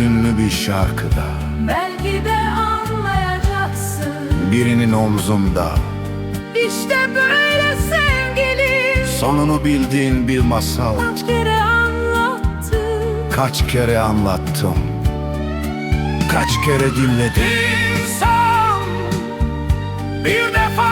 Hüzünlü bir şarkıda. Belki de anlayacaksın. Birinin omzunda. İşte böyle sevgili Sonunu bildiğin bir masal. Kaç kere anlattım Kaç kere anlattım? Kaç kere dinledim? İnsan Bir defa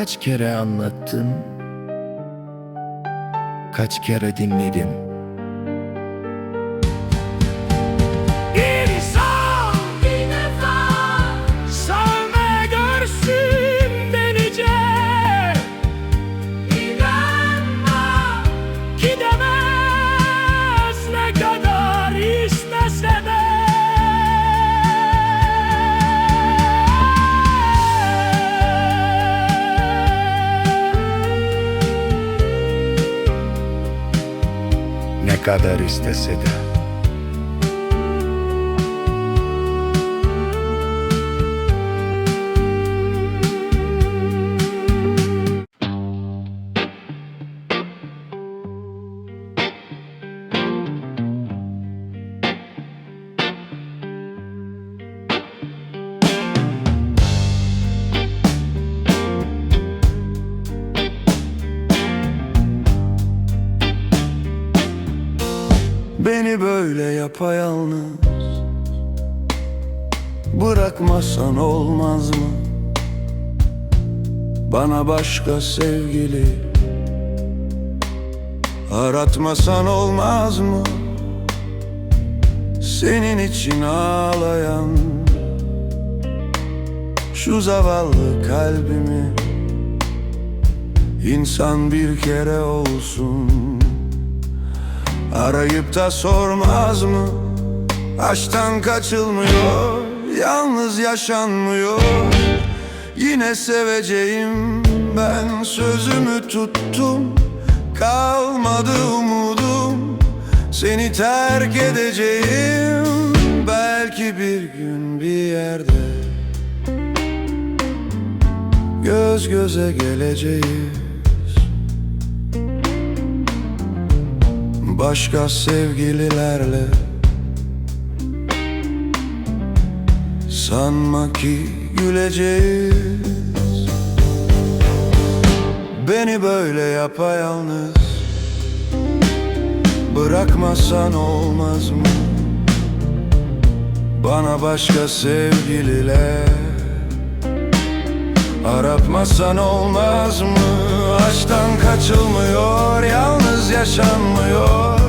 Kaç kere anlattın Kaç kere dinledim kadar istese de Beni böyle yapayalnız Bırakmasan olmaz mı? Bana başka sevgili Aratmasan olmaz mı? Senin için ağlayan Şu zavallı kalbimi İnsan bir kere olsun Arayıp da sormaz mı? Aşktan kaçılmıyor Yalnız yaşanmıyor. Yine seveceğim Ben sözümü tuttum. Kalmadı umudum Seni terk edeceğim. Belki bir gün bir yerde Göz göze geleceğiz başka sevgililerle Sanma ki güleceğiz Beni böyle yapayalnız Bırakmasan olmaz mı? Bana başka sevgililer Aratmasan olmaz mı? Aşktan kaçılmıyor, yalnız yaşanmıyor.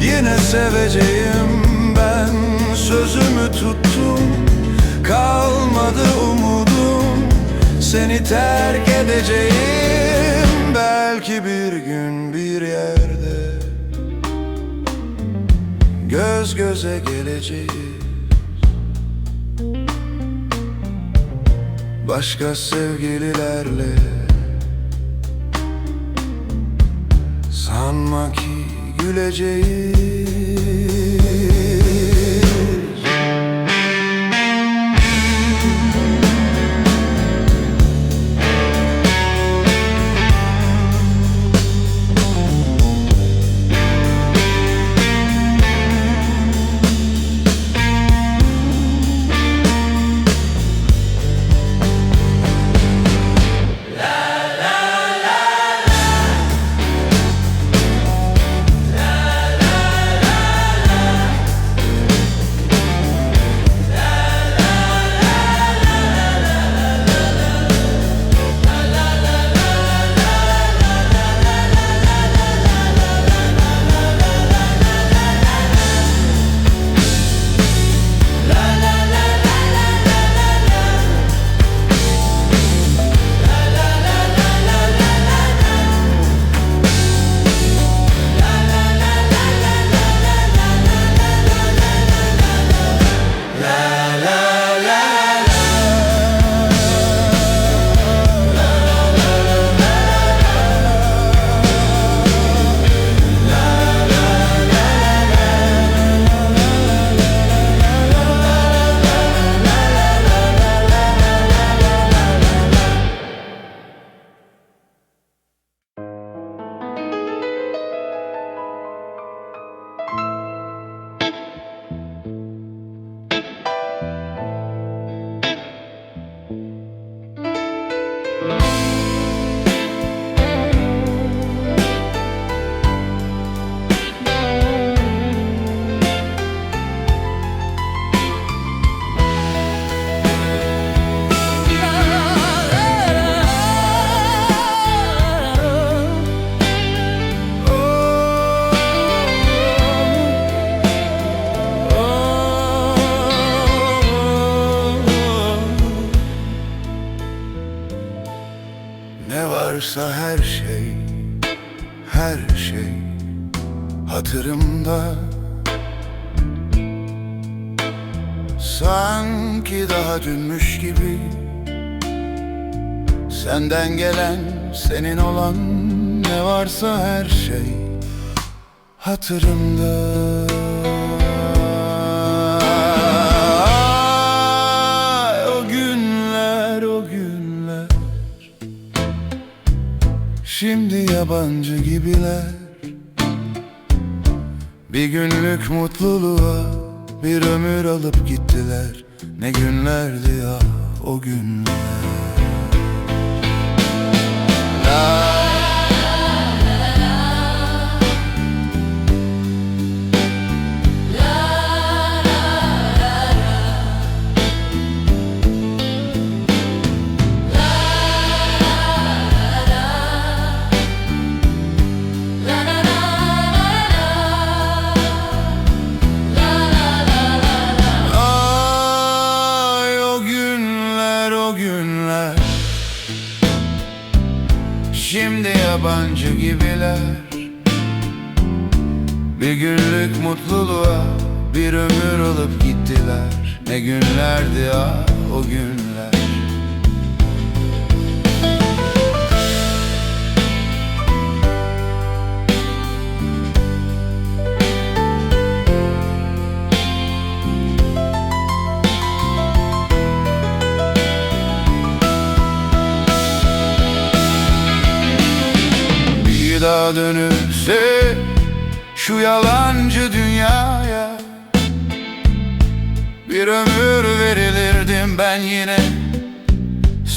Yine seveceğim ben sözümü tuttum. Kalmadı umudum seni terk edeceğim. Belki bir gün bir yerde Göz göze geleceğiz Başka sevgililerle Sanma ki güleceğiz şey hatırımda. Sanki daha dünmüş gibi Senden gelen, senin olan ne varsa her şey hatırımda. Ay, O günler, o günler. Şimdi yabancı gibiler Bir günlük mutluluğa bir ömür alıp gittiler. Ne günlerdi ya o günler. La gibiler Bir günlük mutluluğa bir ömür alıp gittiler. Ne günlerdi ya o günler Daha dönülse şu yalancı dünyaya Bir ömür verilirdim ben yine.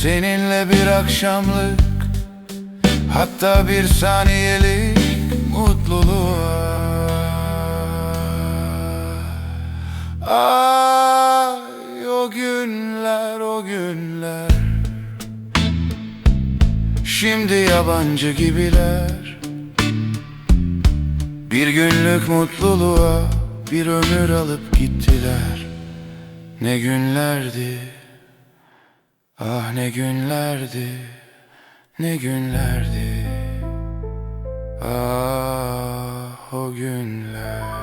Seninle bir akşamlık Hatta bir saniyelik mutluluğa. Ay o günler o günler. Şimdi yabancı gibiler Bir günlük mutluluğa bir ömür alıp gittiler. Ne günlerdi Ah ne günlerdi Ne günlerdi. Ah o günler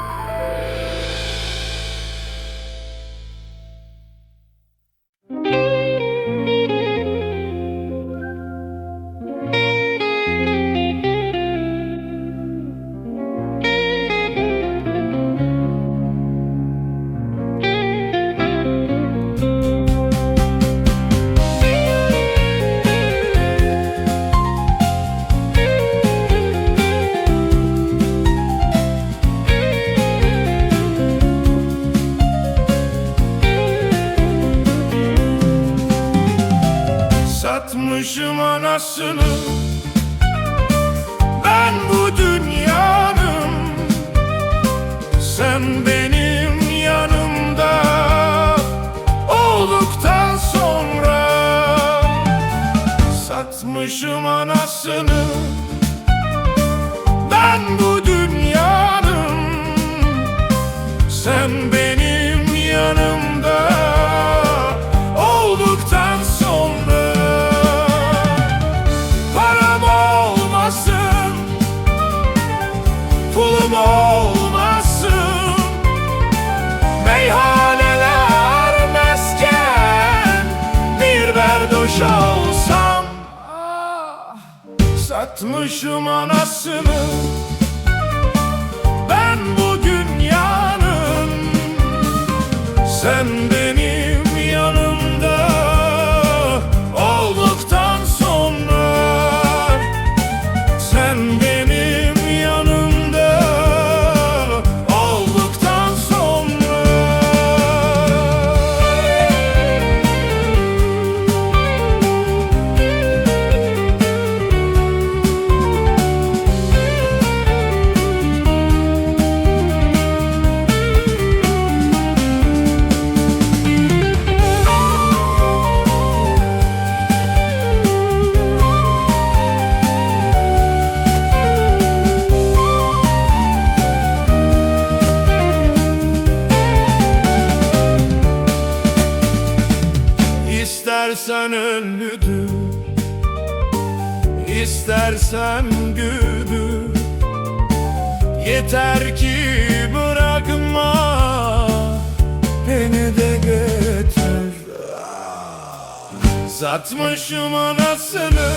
Satmışım anasını. Ben bu Satmışım anasını. Ben bu dünyanın Sen İstersen güldür Yeter ki bırakma. Beni de Ah, Satmışım anasını